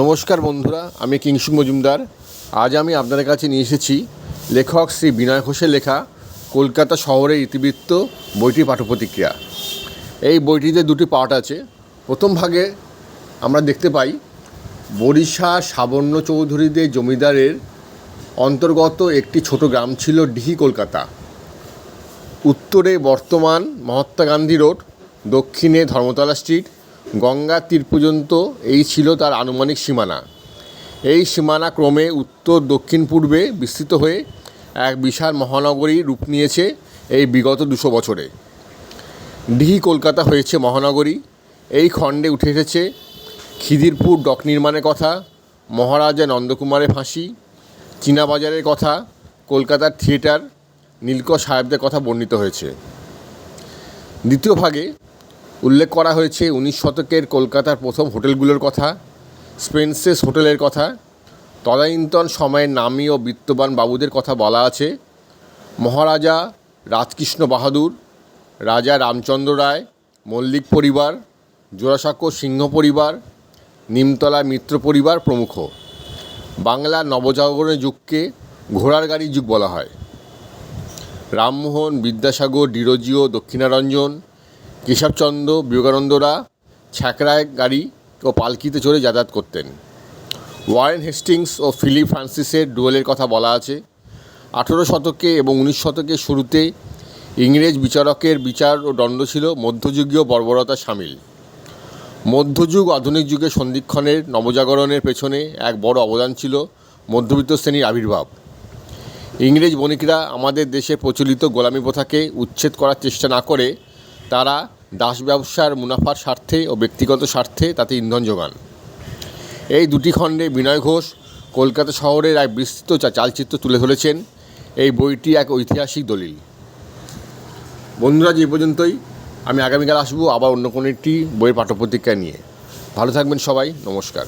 নমস্কার বন্ধুরা, আমি কিংসুক মজুমদার। আজ আমি আপনাদের কাছে নিয়ে এসেছি লেখক শ্রী বিনয় ঘোষের লেখা, কলকাতা শহরের ইতিবৃত্ত বইটির পাঠ্যপ্রতিক্রিয়া এই বইটিতে দুটি পার্ট আছে। প্রথম ভাগে আমরা দেখতে পাই, বরিশা সাবর্ণ চৌধুরীদের জমিদারের অন্তর্গত একটি ছোট গ্রাম ছিল ডিহি, কলকাতা। উত্তরে বর্তমান মহাত্মা গান্ধী রোড, দক্ষিণে ধর্মতলা স্ট্রিট গঙ্গা তীর পর্যন্ত এই ছিল তার আনুমানিক সীমানা। এই সীমানা ক্রমে উত্তর, দক্ষিণ, পূর্বে বিস্তৃত হয়ে এক বিশাল মহানগরী রূপ নিয়েছে এই বিগত দুশো বছরে। ডিহি কলকাতা হয়েছে মহানগরী। এই খণ্ডে উঠে এসেছে খিদিরপুর ডক নির্মাণের কথা, মহারাজা নন্দকুমারের ফাঁসি, চীনাবাজারের কথা, কলকাতার থিয়েটার নীলক সাহেবদের কথা বর্ণিত হয়েছে। দ্বিতীয় ভাগে উল্লেখ করা হয়েছে উনিশ শতকের কলকাতার প্রথম হোটেলগুলোর কথা, স্পেন্সেস হোটেলের কথা, তদানীন্তন সময়ের নামী ও বিত্তবান বাবুদের কথা বলা আছে, মহারাজা রাজকৃষ্ণ বাহাদুর, রাজা রামচন্দ্র রায়, মল্লিক পরিবার, জোড়াসাঁকো সিংহ পরিবার, নিমতলা মিত্র পরিবার প্রমুখ। বাংলা নবজাগরণের যুগকে ঘোড়ার গাড়ির যুগ বলা হয়। রামমোহন, বিদ্যাসাগর, ডিরোজিও, দক্ষিণারঞ্জন কেশবচন্দ্র, বিবেকানন্দরা ছ্যাকরায় গাড়ি ও পালকিতে চড়ে যাতায়াত করতেন। ওয়ারেন হেস্টিংস ও ফিলিপ ফ্রান্সিসের ডুয়েলের কথা বলা আছে। আঠেরো শতকে এবং উনিশ শতকের শুরুতে ইংরেজ বিচারকের বিচার ও দণ্ড ছিল মধ্যযুগীয় বর্বরতা সামিল। মধ্যযুগ আধুনিক যুগে সন্ধিক্ষণের নবজাগরণের পেছনে এক বড় অবদান ছিল মধ্যবিত্ত শ্রেণির আবির্ভাব। ইংরেজ বণিকরা আমাদের দেশে প্রচলিত গোলামি প্রথাকে উচ্ছেদ করার চেষ্টা না করে তারা দাস ব্যবসার মুনাফার স্বার্থে ও ব্যক্তিগত স্বার্থে তাতে ইন্ধন যোগান। এই দুটি খণ্ডে বিনয় ঘোষ কলকাতা শহরের এক বিস্তৃত চালচিত্র তুলে ধরেছেন। এই বইটি এক ঐতিহাসিক দলিল। বন্ধুরা, যে পর্যন্তই, আমি আগামীকাল আসব আবার অন্য কোনো একটি বইয়ের পাঠ্যপ্রতিক্রিয়া নিয়ে। ভালো থাকবেন সবাই, নমস্কার।